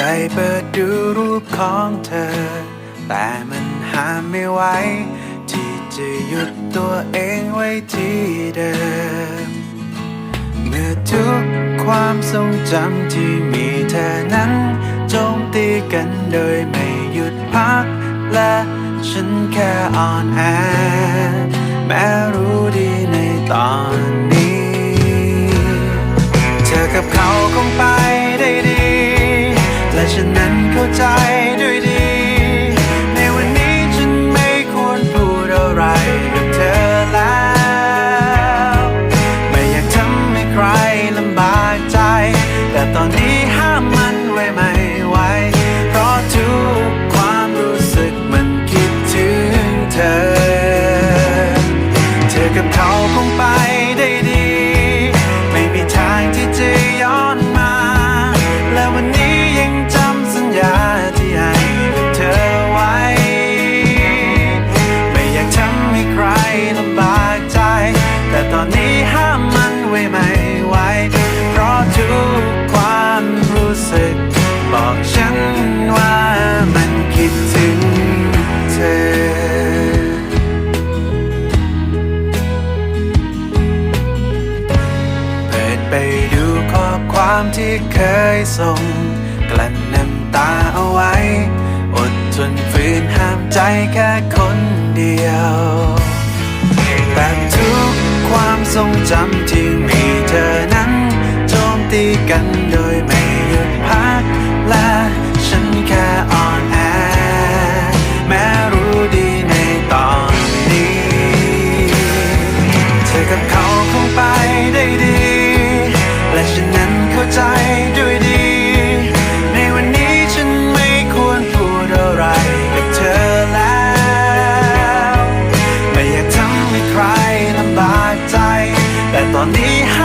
ใจเปิดดูรูปของเธอ แต่มันห้ามไม่ไหวที่จะหยุดตัวเองไว้ที่เดิม เมื่อทุกความทรงจำที่มีเธอนั้นโจมตีกันโดยไม่หยุดพัก และฉันแค่อ่อนแอแม้รู้ดีในตอนนี้ เธอกับเขาคงไปามที่เคยส่ง กลั้นน้ำตาเอาไว้ อดทนฝืนห้ามใจแค่คนเดียวแต่ทุกความทรงจำที่มีเธอนั้นโจมตีกัน 你还